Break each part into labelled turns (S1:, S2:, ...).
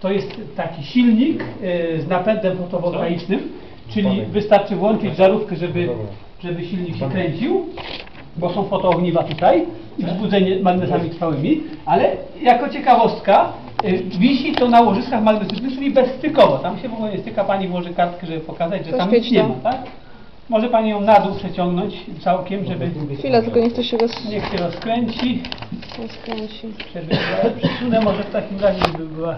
S1: To jest taki silnik e, z napędem fotowoltaicznym, czyli wystarczy włączyć żarówkę, żeby, żeby silnik się kręcił, bo są fotoogniwa tutaj i wzbudzenie magnetami trwałymi, ale jako ciekawostka e, wisi to na łożyskach magnetycznych, czyli bezstykowo. Tam się w ogóle nie styka, Pani włoży kartkę, żeby pokazać, że tam nic nie ma, tak? Może Pani ją na dół przeciągnąć całkiem, żeby
S2: Chwila, tylko niech to się roz...
S1: niech się rozkręci.
S2: rozkręci.
S1: Żeby może w takim razie, żeby była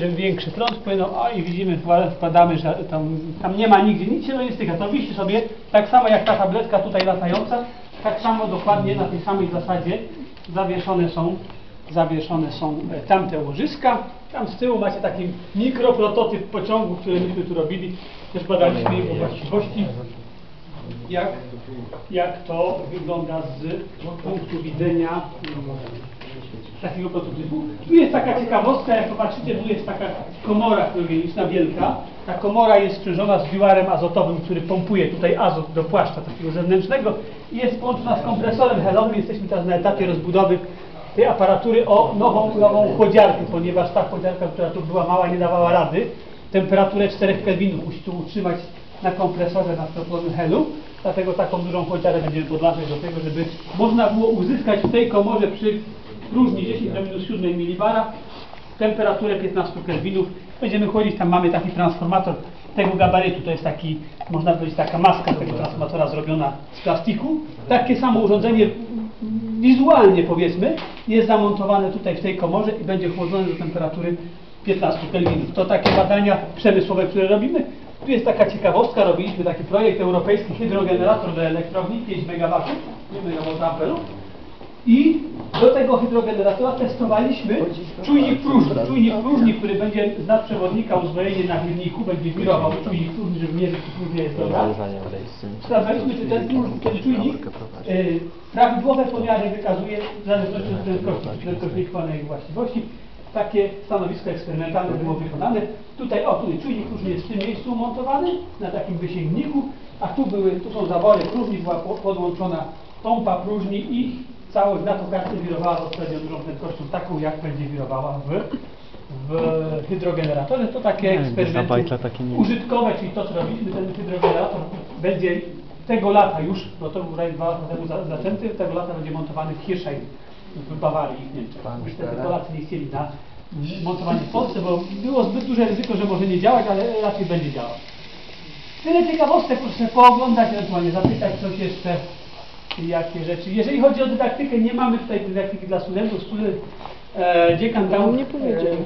S1: żeby większy prąd płynął, o i widzimy, wkładamy, że tam, tam nie ma nigdzie, nic się nie styka, to wiście sobie, tak samo jak ta tabletka tutaj latająca, tak samo dokładnie na tej samej zasadzie zawieszone są, zawieszone są e, tamte łożyska, tam z tyłu macie taki mikroprototyp pociągu, który myśmy tu robili, też badaliśmy jego właściwości jak, jak to wygląda z punktu widzenia mm, takiego prototypu. Tu jest taka ciekawostka, jak popatrzycie, tu jest taka komora kryogeniczna wielka. Ta komora jest sprzężona z biuarem azotowym, który pompuje tutaj azot do płaszcza takiego zewnętrznego i jest połączona z kompresorem helowym. Jesteśmy teraz na etapie rozbudowy tej aparatury o nową, nową chłodziarkę, ponieważ ta chłodziarka, która tu była mała, nie dawała rady. Temperaturę 4 kelwinów musi tu utrzymać na kompresorze na stopowym helu, dlatego taką dużą chociarę będziemy podłączać do tego, żeby można było uzyskać w tej komorze przy próżni 10 do minus 7 millibara temperaturę 15 kelwinów. Będziemy chłodzić, tam mamy taki transformator tego gabarytu, to jest taki, można powiedzieć, taka maska tego transformatora zrobiona z plastiku. Takie samo urządzenie wizualnie powiedzmy jest zamontowane tutaj w tej komorze i będzie chłodzone do temperatury 15 kelwinów. To takie badania przemysłowe, które robimy. Tu jest taka ciekawostka, robiliśmy taki projekt europejski hydrogenerator do elektrowni 5 MW, nie MWA i do tego hydrogeneratora testowaliśmy czujnik próżni. Czujnik próżni, który będzie z nadprzewodnika uzbrojenie na wirniku, będzie wirował czujnik próżni, żeby mierzyć, czy próżnia jest dobra. Sprawdzaliśmy, czy ten, ten czujnik y, prawidłowe pomiary wykazuje w zależności od prędkości, jego właściwości. Takie stanowisko eksperymentalne było wykonane. Tutaj, o, tutaj czujnik próżni jest w tym miejscu umontowany, na takim wysięgniku, a tu były, tu są zawory próżni, była po- podłączona pompa próżni i całość na to kartę wirowała z odpowiednią dużą prędkością, taką jak będzie wirowała w, w hydrogeneratorze. To takie
S3: Nie,
S1: eksperymenty
S3: Bajtla takie nie-
S1: użytkowe, czyli to co robiliśmy, ten hydrogenerator będzie tego lata już, bo to był dwa lata temu za- zaczęty, tego lata będzie montowany w Hirschheim w Bawarii i w Niemczech. Niestety Polacy nie chcieli na montowanie w Polsce, bo było zbyt duże ryzyko, że może nie działać, ale raczej będzie działał. Tyle ciekawostek, proszę pooglądać, ewentualnie zapytać coś jeszcze, jakie rzeczy. Jeżeli chodzi o dydaktykę, nie mamy tutaj dydaktyki dla studentów. Student, e, dziekan dał
S2: Nie
S1: e,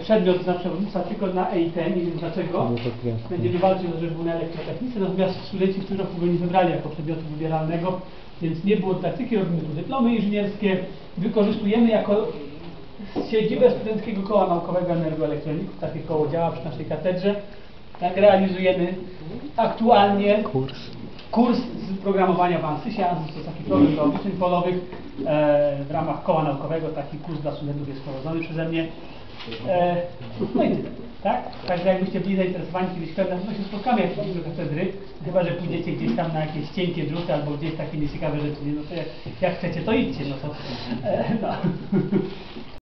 S1: przedmiot na przewodnictwa tylko na EIT, nie wiem dlaczego. Będziemy walczyć o to, żeby był na elektrotechnice, natomiast studenci w tym roku go nie wybrali jako przedmiotu wybieralnego, więc nie było dydaktyki, robimy tu dyplomy inżynierskie, wykorzystujemy jako siedzibę Studenckiego Koła Naukowego Energoelektroników, takie koło działa przy naszej katedrze. Tak realizujemy aktualnie
S3: Kurs.
S1: Kurs z programowania w ANSYSie. ANSYS to taki program do obliczeń polowych. E, w ramach koła naukowego taki kurs dla studentów jest prowadzony przeze mnie. E, no i. Tak? Także jakbyście byli zainteresowani kiedyś pewnie, no się spotkamy jak chodzimy do katedry, chyba że pójdziecie gdzieś tam na jakieś cienkie druty albo gdzieś takie nieciekawe rzeczy, no to jak, jak chcecie to idźcie, no to e, no.